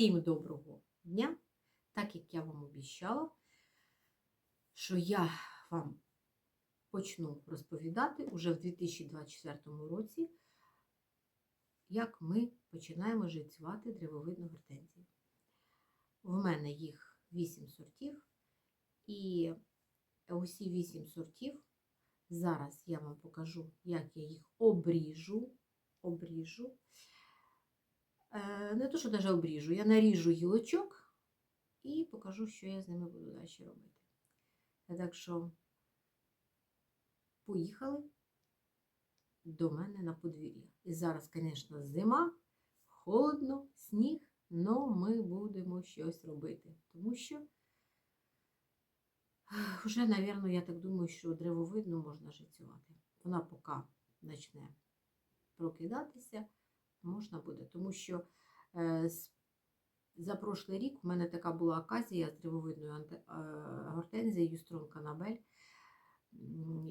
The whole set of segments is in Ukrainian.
Всім доброго дня! Так як я вам обіцяла, що я вам почну розповідати уже в 2024 році, як ми починаємо живцювати древовидну гортензію. В мене їх 8 сортів, і усі 8 сортів зараз я вам покажу, як я їх обріжу. обріжу. Е, Не то, що навіть обріжу, я наріжу гілочок і покажу, що я з ними буду далі робити. Так що поїхали до мене на подвір'я. І зараз, звісно, зима, холодно, сніг, але ми будемо щось робити. Тому що вже, мабуть, я так думаю, що древовидну можна жицювати. Вона поки почне прокидатися, можна буде. Тому що е, за прошлий рік у мене така була аказія з древовидною е, гортензією Канабель.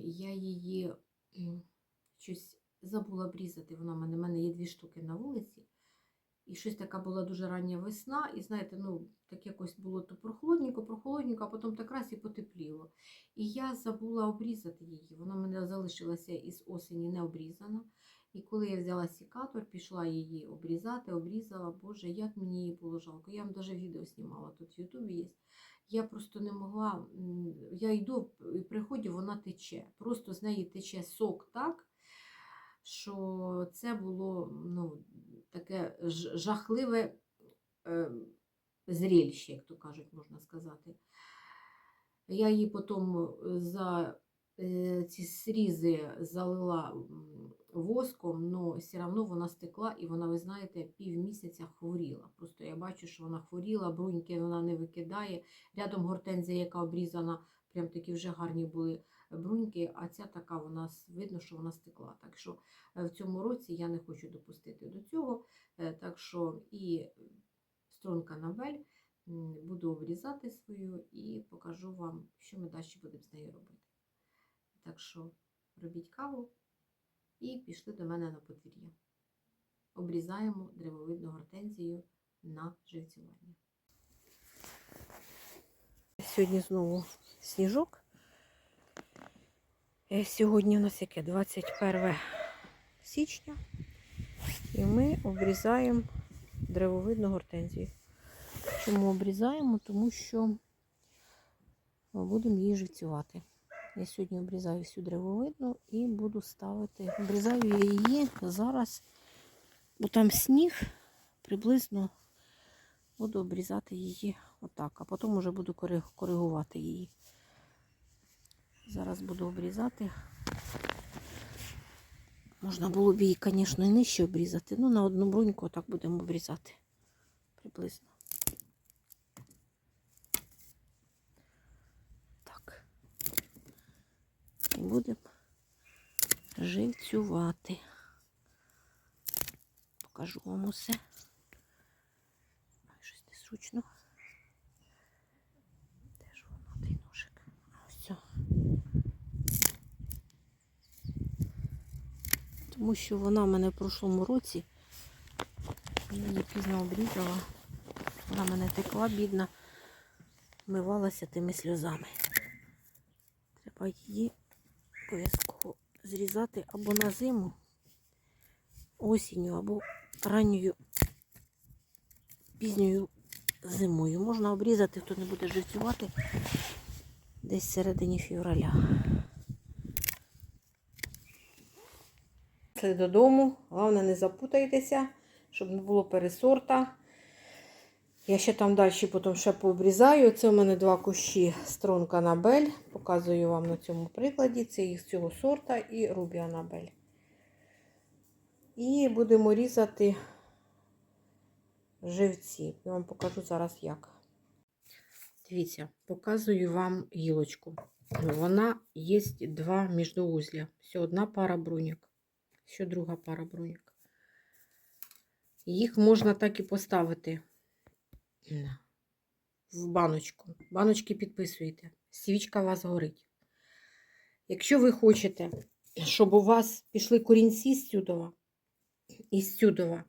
Я її щось забула обрізати. Вона в мене, в мене є дві штуки на вулиці. І щось така була дуже рання весна, і знаєте, ну, так якось було то прохолодненько, прохолодненько, а потім так раз і потепліло. І я забула обрізати її. Вона в мене залишилася із осені не обрізана. І коли я взяла сікатор, пішла її обрізати, обрізала, Боже, як мені її було жалко. Я вам навіть відео знімала, тут в Ютубі є. Я просто не могла, я йду і приходжу, вона тече. Просто з неї тече сок так, що це було ну, таке жахливе е, зрілище, як то кажуть, можна сказати. Я її потім за е, ці срізи залила воском, але все одно вона стекла і вона, ви знаєте, півмісяця хворіла. Просто я бачу, що вона хворіла, бруньки вона не викидає. Рядом гортензія, яка обрізана, прям такі вже гарні були бруньки, а ця така вона видно, що вона стекла. Так що е, в цьому році я не хочу допустити до цього. Е, Так що і струнка Набель буду обрізати свою і покажу вам, що ми далі будемо з нею робити. Так що робіть каву і пішли до мене на подвір'я. Обрізаємо древовидну гортензію на живцювання. Сьогодні знову сніжок. Е, Сьогодні у нас яке 21 січня. І ми обрізаємо древовидну гортензію. Чому обрізаємо? Тому що будемо її живцювати. Я сьогодні обрізаю всю древовидну і буду ставити. Обрізаю я її зараз, бо там сніг, приблизно буду обрізати її отак, а потім вже буду коригувати її. Зараз буду обрізати. Можна було б її, звісно, і нижче обрізати. Ну, на одну бруньку отак будемо обрізати. Приблизно. Так. І будемо живцювати. Покажу вам усе. Щось незручно. Де ж воно, той ножик? Все. Тому що вона в мене в прошлому році, її пізно обрізала. Вона мене текла, бідна, вмивалася тими сльозами. Треба її обов'язково зрізати або на зиму, осінню, або ранньою пізньою зимою. Можна обрізати, хто не буде живцювати десь в середині февраля. Додому, головне не запутайтеся, щоб не було пересорта. Я ще там далі потім ще пообрізаю. Це у мене два кущі строн Канабель. Показую вам на цьому прикладі. Це їх з цього сорта і Рубі Анабель. І будемо різати живці. Я вам покажу зараз як. Дивіться, показую вам гілочку. Вона є два міждоузля. Все одна пара бруньок, ще друга пара бруньок. Їх можна так і поставити на- в баночку. Баночки підписуєте. Свічка у вас горить. Якщо ви хочете, щоб у вас пішли корінці з і з сюдова,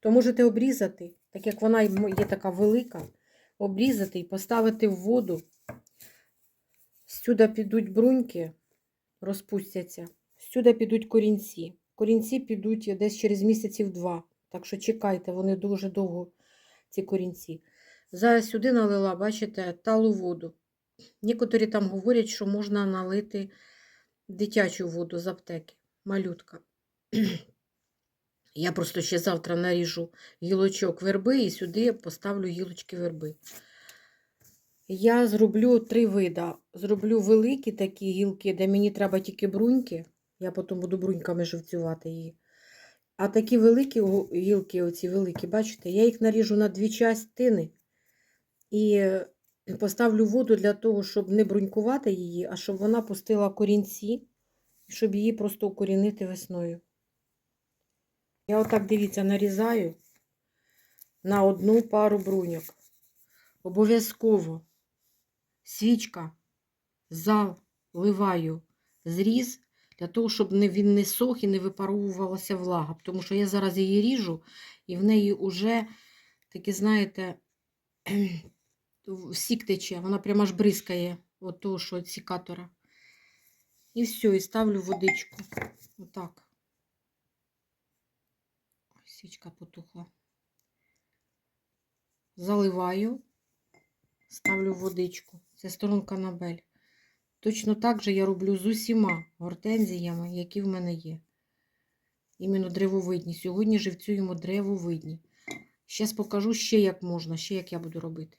то можете обрізати так як вона є така велика, обрізати і поставити в воду. Сюди підуть бруньки, розпустяться. Сюди підуть корінці. Корінці підуть десь через місяців два. Так що чекайте, вони дуже довго, ці корінці. Зараз сюди налила, бачите, талу воду. Некоторі там говорять, що можна налити дитячу воду з аптеки. Малютка. Я просто ще завтра наріжу гілочок верби і сюди поставлю гілочки верби. Я зроблю три вида. Зроблю великі такі гілки, де мені треба тільки бруньки. Я потім буду бруньками живцювати її. А такі великі гілки, оці великі, бачите, я їх наріжу на дві частини і е, поставлю воду для того, щоб не брунькувати її, а щоб вона пустила корінці, щоб її просто укорінити весною. Я отак, дивіться, нарізаю на одну пару бруньок. Обов'язково свічка заливаю зріз для того, щоб він не сох і не випаровувалася влага. Тому що я зараз її ріжу, і в неї вже такі, знаєте, сік тече, вона прямо аж бризкає от того, що від сікатора. І все, і ставлю водичку. Отак. Ой, Свічка потухла. Заливаю, ставлю водичку. Це сторонка Набель. Точно так же я роблю з усіма гортензіями, які в мене є. Іменно древовидні. Сьогодні живцюємо древовидні. Зараз покажу ще, як можна, ще як я буду робити.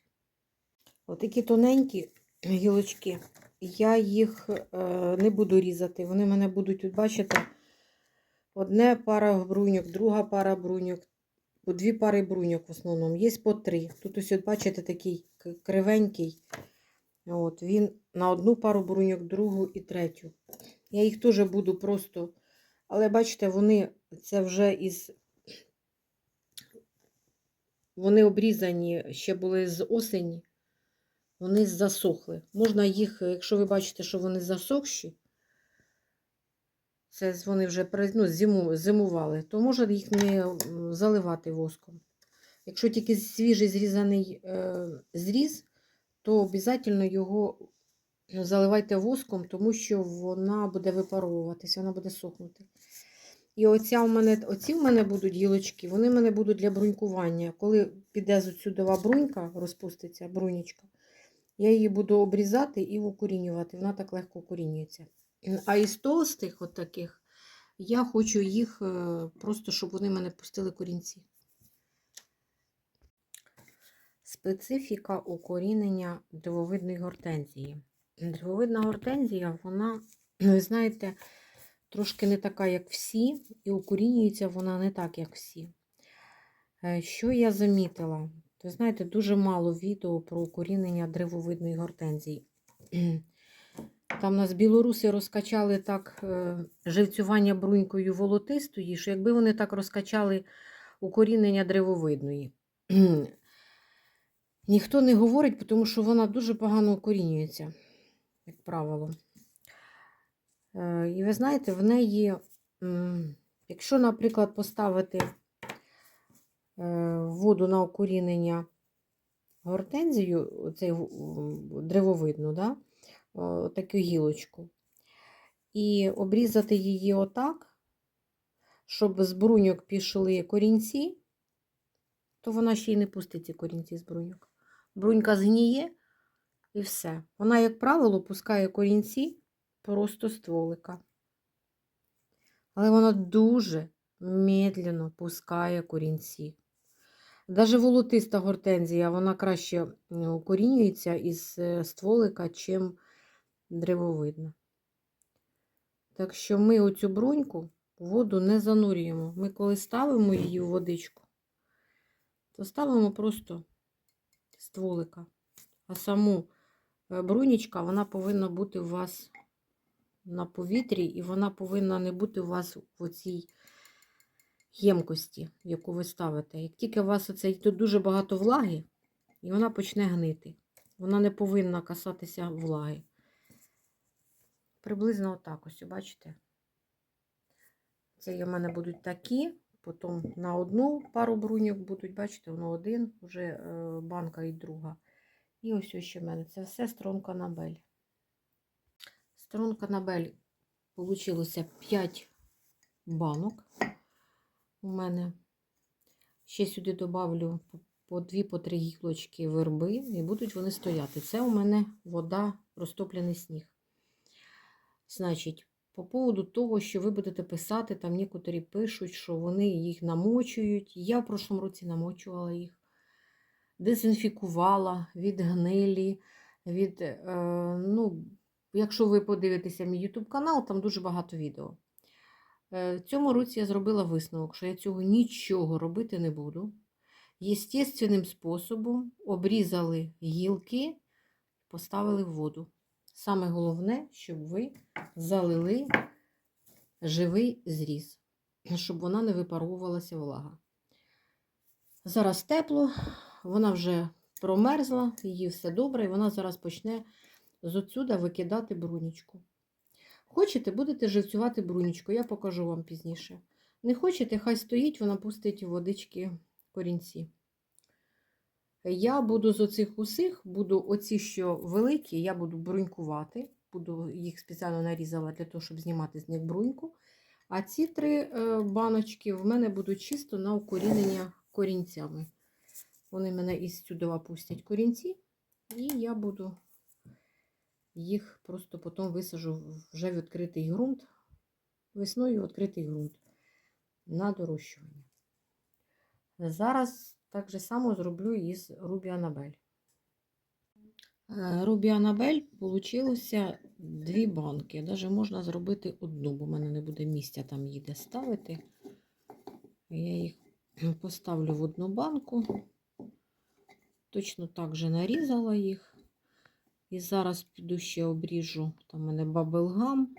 Отакі тоненькі гілочки. Я їх е, не буду різати. Вони мене будуть, от бачите, одне пара бруньок, друга пара бруньок, по дві пари бруньок в основному. Є по три. Тут ось, от, бачите, такий кривенький. От, він на одну пару бруньок, другу і третю. Я їх теж буду просто. Але бачите, вони це вже із. Вони обрізані ще були з осені. Вони засохли. Можна їх, якщо ви бачите, що вони засохші, це вони вже ну, зиму, зимували, то можна їх не заливати воском. Якщо тільки свіжий зрізаний е, зріз, то обов'язково його заливайте воском, тому що вона буде випаровуватися, вона буде сохнути. І оця у мене, оці в мене будуть гілочки, вони в мене будуть для брунькування. Коли піде зсюдова брунька, розпуститься брунічка, я її буду обрізати і укорінювати. Вона так легко укорінюється. А із толстих, от таких, я хочу їх е, просто, щоб вони мене пустили корінці. Специфіка укорінення древовидної гортензії. Древовидна гортензія, вона, ви знаєте, трошки не така, як всі, і укорінюється вона не так, як всі. Е, Що я замітила? Ви знаєте, дуже мало відео про укорінення древовидної гортензії. Там нас білоруси розкачали так е, живцювання брунькою волотистої, що якби вони так розкачали укорінення древовидної. Ніхто не говорить, тому що вона дуже погано укорінюється, як правило. Е, І ви знаєте, в неї, якщо, наприклад, поставити е, воду на укорінення гортензію, цей древовидну, да? таку гілочку, і обрізати її отак, щоб з бруньок пішли корінці, то вона ще й не пустить ці корінці з бруньок. Брунька згніє і все. Вона, як правило, пускає корінці просто стволика. Але вона дуже медленно пускає корінці. Даже волотиста гортензія, вона краще укорінюється із е, стволика, чим древовидна. Так що ми оцю бруньку в воду не занурюємо. Ми коли ставимо її у водичку, то ставимо просто стволика. А саму брунічка, вона повинна бути у вас на повітрі, і вона повинна не бути у вас в оцій ємкості, яку ви ставите. Як тільки у вас оце тут дуже багато влаги, і вона почне гнити. Вона не повинна касатися влаги. Приблизно отак ось, бачите? Це у мене будуть такі, потім на одну пару бруньок будуть, бачите, воно один, вже е, банка і друга. І ось ось ще в мене. Це все струнка Набель. Струнка Набель получилося 5 банок. У мене ще сюди добавлю по- по 2-3 гілочки верби, і будуть вони стояти. Це у мене вода, розтоплений сніг. Значить, по поводу того, що ви будете писати, там некоторі пишуть, що вони їх намочують. Я в прошлому році намочувала їх, дезінфікувала від гнилі, від, е, ну, якщо ви подивитеся мій YouTube канал, там дуже багато відео. Е, в цьому році я зробила висновок, що я цього нічого робити не буду. Єстественним способом обрізали гілки, поставили в воду. Саме головне, щоб ви залили живий зріз, щоб вона не випаровувалася влага. Зараз тепло, вона вже промерзла, її все добре, і вона зараз почне з отсюда викидати брунічку. Хочете, будете живцювати брунічку, я покажу вам пізніше. Не хочете, хай стоїть, вона пустить водички корінці. Я буду з оцих усіх, буду оці, що великі, я буду брунькувати. Буду їх спеціально нарізала для того, щоб знімати з них бруньку. А ці три е, баночки в мене будуть чисто на укорінення корінцями. Вони мене із сюди пустять корінці, і я буду їх просто потім висажу вже в відкритий ґрунт. Весною відкритий ґрунт на дорощування. Зараз так же само зроблю із Рубі Анабель. Е, Рубі Анабель получилося дві банки. Навіть можна зробити одну, бо в мене не буде місця там її де ставити. Я їх поставлю в одну банку. Точно так же нарізала їх. І зараз піду ще обріжу. Там у мене бабелгам.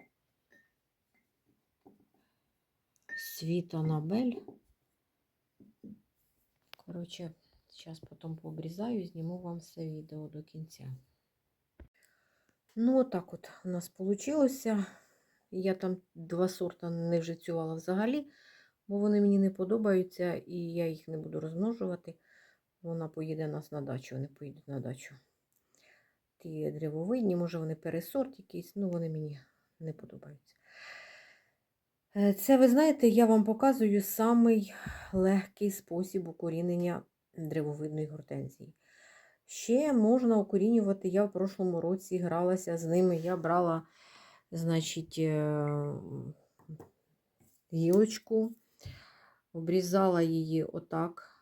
Світ Анабель. Коротше, зараз потім пообрізаю і зніму вам все відео до кінця. Ну, отак от у нас вийшло. Я там два сорта не вжицювала взагалі, бо вони мені не подобаються, і я їх не буду розмножувати. Вона поїде нас на дачу, вони поїдуть на дачу. Ті древовидні, може, вони пересорт якийсь, ну вони мені не подобаються. Е, Це, ви знаєте, я вам показую самий легкий спосіб укорінення древовидної гортензії. Ще можна укорінювати, я в прошлому році гралася з ними. Я брала, значить, е, гілочку, обрізала її отак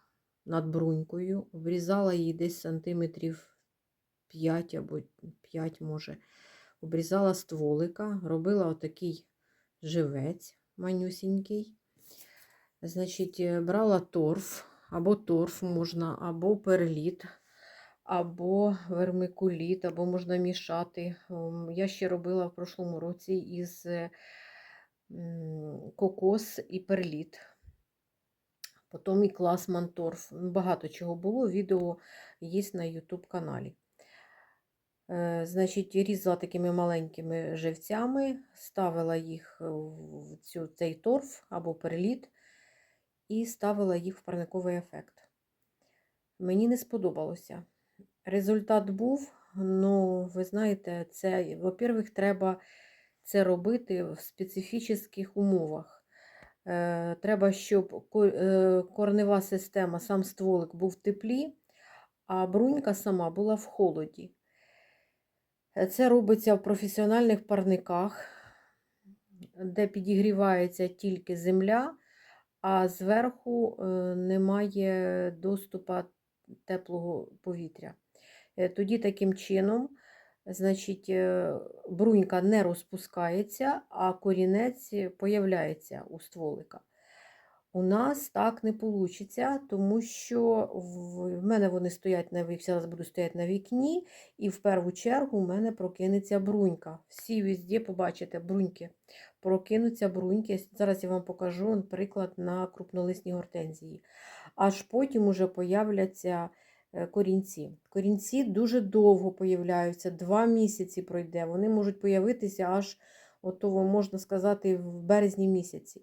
над брунькою, обрізала її десь сантиметрів 5 або 5, може. Обрізала стволика, робила отакий живець манюсінький. Значить, е, брала торф, або торф можна, або перліт, або вермикуліт, або можна мішати. Ем, Я ще робила в прошлому році із е, кокос і перліт. Потім і класман торф. Багато чого було. Відео є на YouTube каналі. Е, Значить, різала такими маленькими живцями, ставила їх в цю, цей торф або перліт і ставила їх в парниковий ефект. Мені не сподобалося. Результат був, ну, ви знаєте, це, во-первых, треба це робити в специфічних умовах. Е, Треба, щоб е, корнева система, сам стволик був в теплі, а брунька сама була в холоді. Е, Це робиться в професіональних парниках, де підігрівається тільки земля, а зверху немає доступу теплого повітря. Тоді таким чином, значить, е, брунька не розпускається, а корінець появляється у стволика. У нас так не вийде, тому що в в мене вони стоять на вікні, зараз буду стояти на вікні, і в першу чергу у мене прокинеться брунька. Всі везде побачите бруньки. Прокинуться бруньки. Зараз я вам покажу приклад на крупнолисній гортензії. Аж потім уже появляться е, корінці. Корінці дуже довго появляються, два місяці пройде. Вони можуть появитися аж, отого, можна сказати, в березні місяці.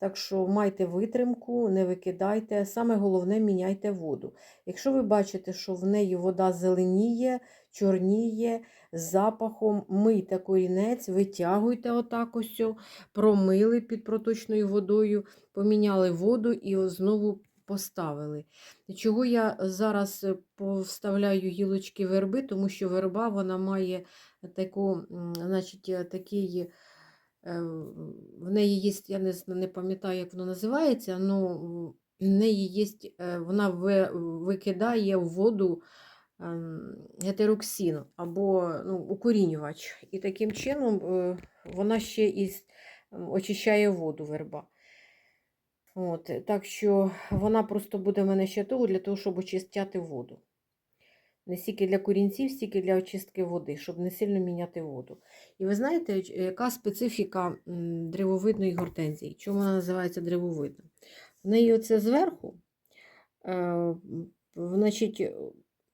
Так що майте витримку, не викидайте. Саме головне міняйте воду. Якщо ви бачите, що в неї вода зеленіє, чорніє, з запахом, мийте корінець, витягуйте отак ось, промили під проточною водою, поміняли воду і знову поставили. Чого я зараз е, повставляю гілочки верби, тому що верба вона має таку, значить, е, такий. Е, В неї є, я не, не пам'ятаю, як воно називається, але в неї є, вона викидає в воду ем, гетероксин або ну, укорінювач. І таким чином вона ще і очищає воду верба. От, так що вона просто буде в мене ще того для того, щоб очищати воду. Не стільки для корінців, стільки для очистки води, щоб не сильно міняти воду. І ви знаєте, яка специфіка древовидної гортензії? Чому вона називається древовидна? В неї оце зверху, е, значить,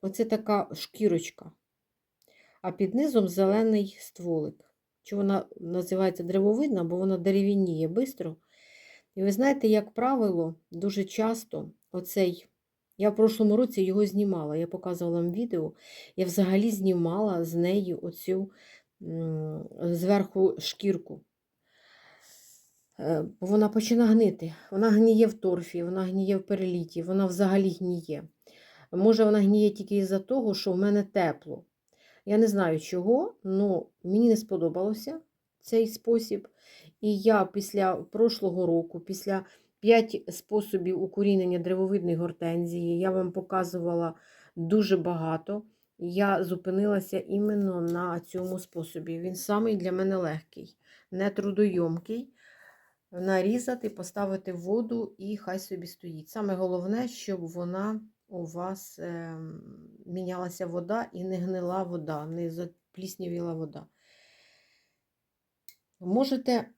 оце така шкірочка, а під низом зелений стволик. Чому вона називається древовидна? Бо вона дерев'яніє швидко. І ви знаєте, як правило, дуже часто оцей. Я в прошлому році його знімала, я показувала вам відео. Я взагалі знімала з нею оцю зверху шкірку. Е, вона починає гнити. Вона гніє в торфі, вона гніє в переліті, вона взагалі гніє. Може, вона гніє тільки із-за того, що в мене тепло. Я не знаю чого, але мені не сподобалося цей спосіб. І я після прошлого року, після 5 способів укорінення древовидної гортензії, я вам показувала дуже багато. Я зупинилася іменно на цьому способі. Він самий для мене легкий, не трудойомкий. Нарізати, поставити воду і хай собі стоїть. Саме головне, щоб вона у вас е, мінялася вода і не гнила вода, не запліснявіла вода. Можете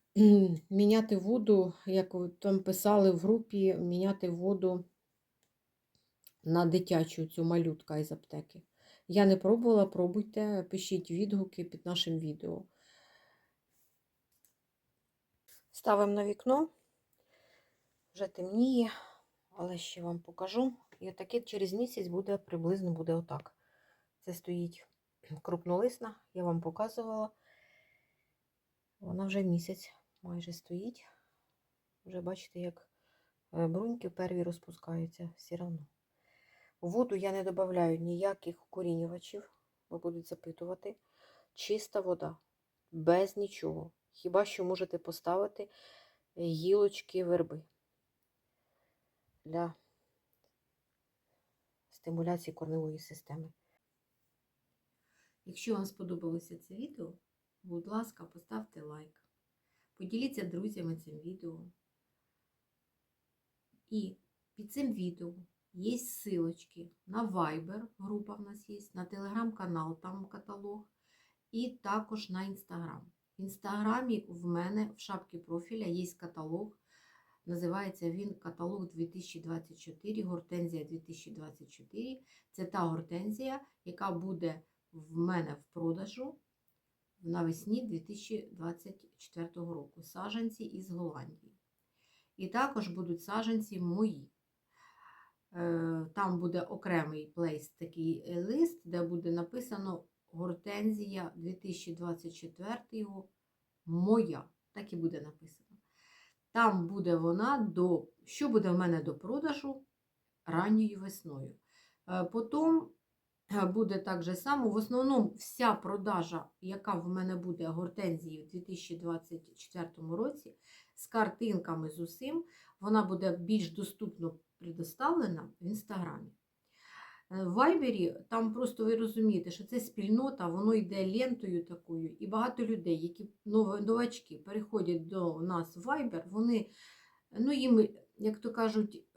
міняти воду, як там писали в групі, міняти воду на дитячу цю малютка із аптеки. Я не пробувала, пробуйте, пишіть відгуки під нашим відео. Ставимо на вікно, вже темніє, але ще вам покажу. І отаке через місяць буде приблизно буде отак. Це стоїть крупнолисна, я вам показувала. Вона вже місяць майже стоїть. Вже бачите, як е, бруньки перві розпускаються все одно. Воду я не додаю ніяких укорінювачів, бо будуть запитувати. Чиста вода, без нічого. Хіба що можете поставити гілочки верби для стимуляції корневої системи. Якщо вам сподобалося це відео, будь ласка, поставте лайк. Поділіться друзями цим відео. І під цим відео є ссылочки на Viber, група в нас є, на телеграм-канал, там каталог, і також на Instagram. В інстаграмі в мене в шапці профіля є каталог. Називається він каталог 2024, гортензія 2024. Це та гортензія, яка буде в мене в продажу навесні 2024 року. Саженці із Голландії. І також будуть саженці мої. Е, Там буде окремий плейс, такий е, лист, де буде написано Гортензія 2024 моя. Так і буде написано. Там буде вона до, що буде в мене до продажу ранньою весною. Е, Потім буде так же само. В основному вся продажа, яка в мене буде гортензії в 2024 році, з картинками з усім, вона буде більш доступно предоставлена в інстаграмі. Е, В Вайбері там просто ви розумієте, що це спільнота, воно йде лентою такою, і багато людей, які новачки переходять до нас в Вайбер, вони, ну їм, як то кажуть,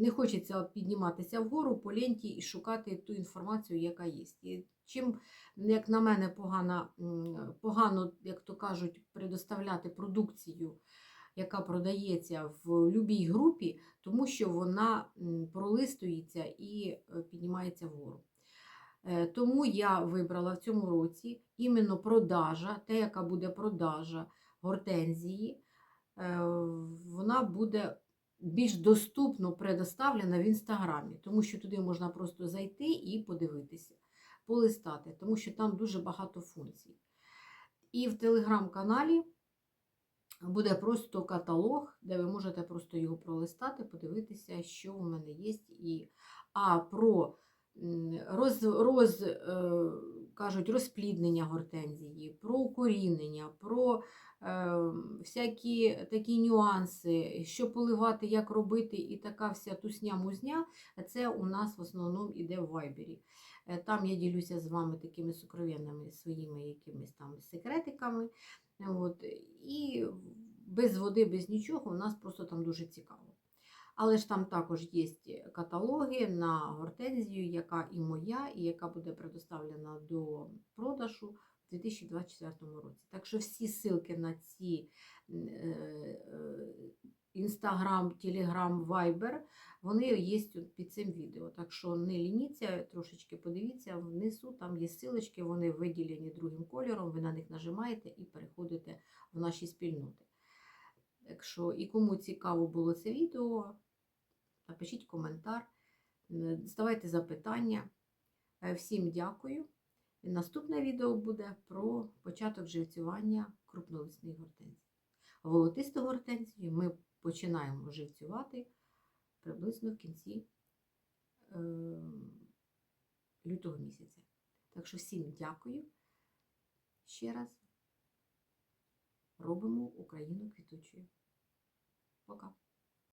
не хочеться підніматися вгору по ленті і шукати ту інформацію, яка є. І чим, як на мене, погано, погано, як то кажуть, предоставляти продукцію, яка продається в будь-якій групі, тому що вона пролистується і е, піднімається вгору. Е, Тому я вибрала в цьому році іменно продажа, те, яка буде продажа гортензії е, вона буде більш доступно предоставлена в інстаграмі, тому що туди можна просто зайти і подивитися, полистати, тому що там дуже багато функцій. І в телеграм-каналі буде просто каталог, де ви можете просто його пролистати, подивитися, що у мене є. І... А про роз, роз, е, кажуть, розпліднення гортензії, про укорінення, про е, всякі такі нюанси, що поливати, як робити, і така вся тусня-музня, це у нас в основному іде в вайбері. Е, Там я ділюся з вами такими сукровенними своїми якимись там секретиками. От, і без води, без нічого, у нас просто там дуже цікаво. Але ж там також є каталоги на гортензію, яка і моя, і яка буде предоставлена до продажу у 2024 році. Так що всі ссылки на ці Інстаграм, Телеграм, Вайбер, вони є під цим відео. Так що не лініться, трошечки подивіться, внизу там є ссылочки, вони виділені другим кольором, ви на них нажимаєте і переходите в наші спільноти. Так що, і кому цікаво було це відео, напишіть коментар, е, ставайте запитання. Е, Всім дякую. Наступне відео буде про початок живцювання крупнолисних гортензій. Волотисту гортензію ми починаємо живцювати приблизно в кінці е, лютого місяця. Так що всім дякую ще раз. Робимо Україну квітучою. Пока.